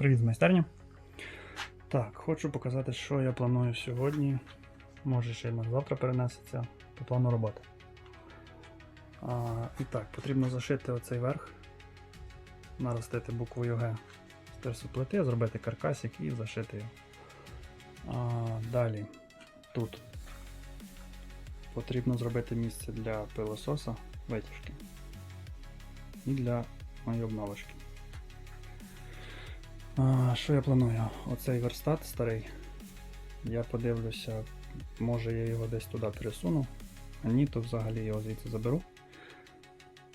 Привіт з майстерні. Так, хочу показати, що я планую сьогодні. Може ще й на завтра перенесеться по плану роботи. А, і так, потрібно зашити оцей верх, наростити буквою Г з терсу плити, зробити каркасик і зашити його. А, далі тут потрібно зробити місце для пилососа, витяжки і для моєї обновочки. А, що я планую? Оцей верстат старий. Я подивлюся, може я його десь туди пересуну. А ні, то взагалі його звідси заберу.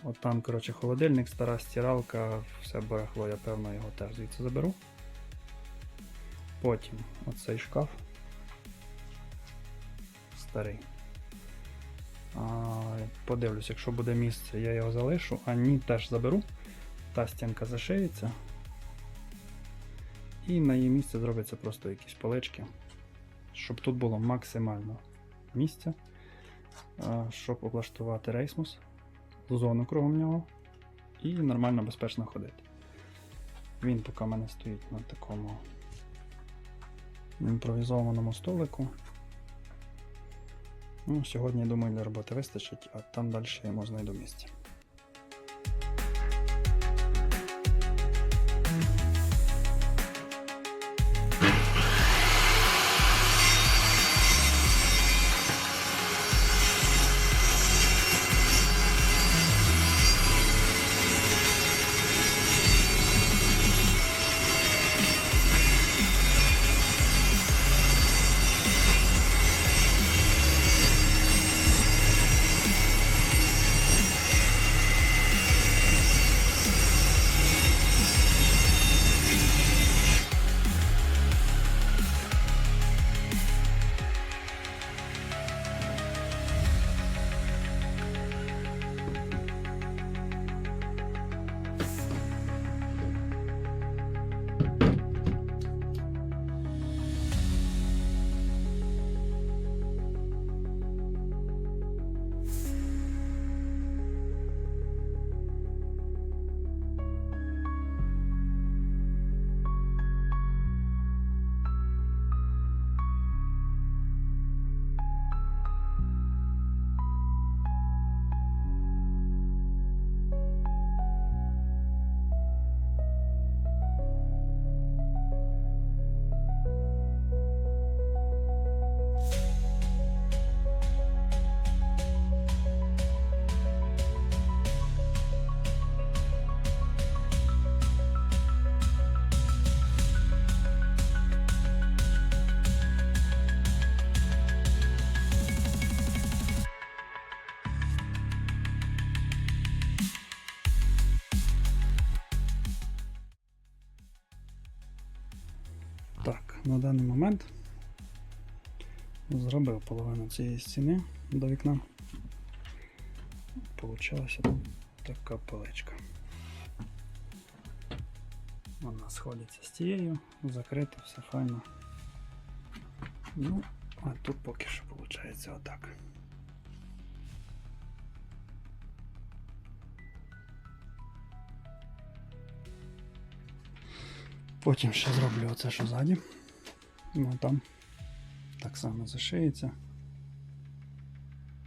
От там, коротше, холодильник, стара стиралка, все барахло, я певно його теж звідси заберу. Потім оцей шкаф. Старий. А, подивлюсь, якщо буде місце, я його залишу, а ні, теж заберу. Та стінка зашиється. І на її місце зробиться просто якісь полички, щоб тут було максимально місця, щоб облаштувати рейсмус, зону кругом нього і нормально безпечно ходити. Він поки в мене стоїть на такому імпровізованому столику. Ну, Сьогодні, думаю, для роботи вистачить, а там далі я йому знайду місце. На даний момент зробив половину цієї стіни до вікна. Получилася така поличка. Вона сходиться з тією, закрита, все файно. Ну, а тут поки що виходить отак. Потім ще зроблю оце, що ззаді. Ну там так само зашиється.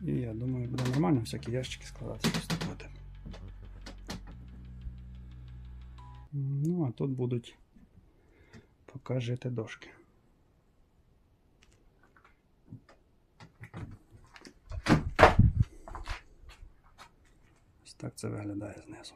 І я думаю, буде нормально всякі ящики складатися поступати. Ну, а тут будуть поки жити дошки. Ось так це виглядає знизу.